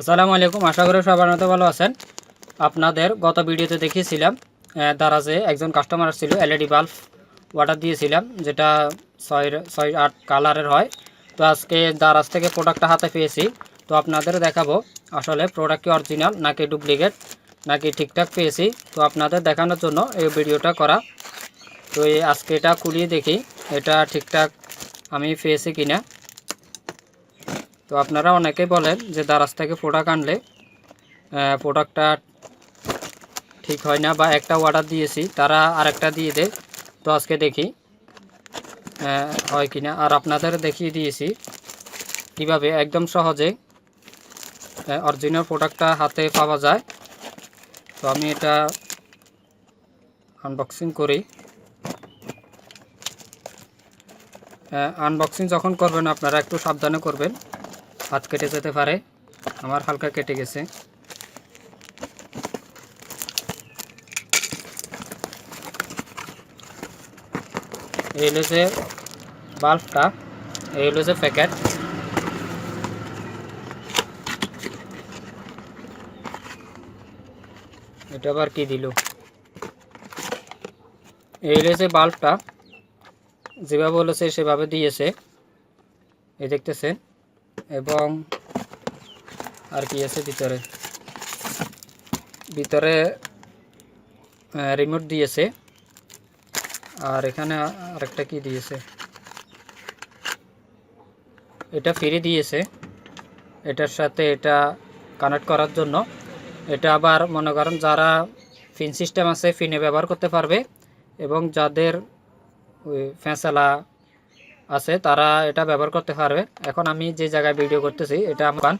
আসসালামু আলাইকুম, আশা করি সবার মতো ভালো আছেন। আপনাদের গত ভিডিওতে দেখিয়েছিলাম দারাজে একজন কাস্টমার ছিল এলইডি বাল্ব অর্ডার দিয়েছিলাম, যেটা ছয় ছয়, আট কালারের হয়। তো আজকে দারাজ থেকে প্রোডাক্টটা হাতে পেয়েছি। তো আপনাদের দেখাবো আসলে প্রোডাক্ট কি অরিজিনাল নাকি ডুপ্লিকেট নাকি ঠিকঠাক পেয়েছি। তো আপনাদের দেখানোর জন্য এই ভিডিওটা করা। তো এই আজকে এটা খুলিয়ে দেখি, এটা ঠিকঠাক আমি পেয়েছি কিনা। তো আপনারা অনেকেই বলেন যে দারাজ থেকে প্রোডাক্ট আনলে প্রোডাক্টটা ঠিক হয় না বা একটা অর্ডার দিয়েছি, তারা আরেকটা দিয়ে দেয়। তো আজকে দেখি হয় কিনা। আর আপনাদের দেখিয়ে দিয়েছি কীভাবে একদম সহজে অরিজিনাল প্রোডাক্টটা হাতে পাওয়া যায়। তো আমি এটা আনবক্সিং করি। আনবক্সিং যখন করবেন, আপনারা একটু সাবধানে করবেন। হাত কেটে যেতে পারে। আমার হালকা কেটে গেছে। এই হলো যে বাল্বটা, এই হলো যে প্যাকেট। এটা আবার কি দিল? এই হলো যে বাল্বটা, যেভাবে বলেছে সেভাবে দিয়েছে। এই দেখতেছেন? এবং আর কি আছে ভিতরে? ভিতরে রিমোট দিয়েছে। আর এখানে আরেকটা কি দিয়েছে? এটা ফ্রি দিয়েছে। এটার সাথে এটা কানেক্ট করার জন্য। এটা আবার মনে করেন যারা ফিন সিস্টেম আছে ফিনে ব্যবহার করতে পারবে। এবং যাদের ওই ফ্যাঁসালা আছে, তারা এটা ব্যবহার করতে পারবে। এখন আমি যে জায়গায় ভিডিও করতেছি, এটা আমার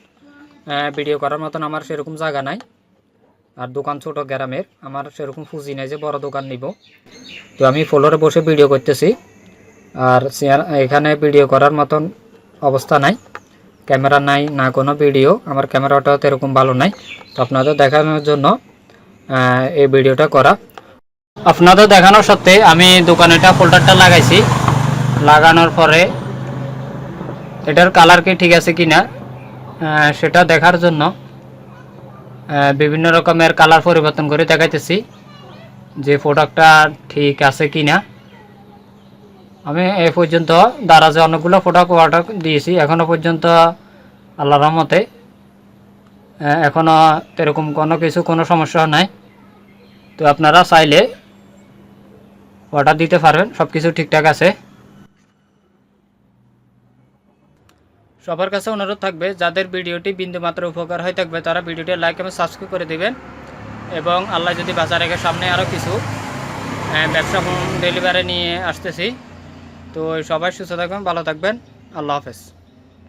ভিডিও করার মতন আমার সেরকম জায়গা নাই। আর দোকান ছোট গ্রামের, আমার সেরকম পুঁজি নাই যে বড় দোকান নিব। তো আমি ফ্লোরে বসে ভিডিও করতেছি। আর এখানে ভিডিও করার মতন অবস্থা নাই। ক্যামেরা নাই, না কোনো ভিডিও আমার ক্যামেরাটাও তো এরকম ভালো নাই। তো আপনাদের দেখানোর জন্য এই ভিডিওটা করা। আপনাদের দেখানোর সত্ত্বে আমি দোকানেটা ফোল্ডারটা লাগাইছি। লাগানোর পরে এটার কালার কি ঠিক আছে কি না সেটা দেখার জন্য বিভিন্ন রকমের কালার পরিবর্তন করে দেখাইতেছি যে প্রোডাক্টটা ঠিক আছে কি না আমি এ পর্যন্ত দারাজে অনেকগুলো প্রোডাক্ট অর্ডার দিয়েছি এখনও পর্যন্ত আল্লাহ রহমতে এখনও এরকম কোনো কিছু, কোনো সমস্যা নাই। তো আপনারা চাইলে অর্ডার দিতে পারবেন সব কিছু ঠিকঠাক আছে। সবার কাছে অনুরোধ থাকবে, যাদের ভিডিওটি বিন্দুমাত্র উপকার হয়ে থাকবে, তারা ভিডিওটি লাইক এবং সাবস্ক্রাইব করে দেবেন। এবং আল্লাহ যদি বাজার রেখে সামনে আরও কিছু ব্যবসা হোম ডেলিভারি নিয়ে আসতেছি, তো সবাই সুস্থ থাকবেন, ভালো থাকবেন। আল্লাহ হাফেজ।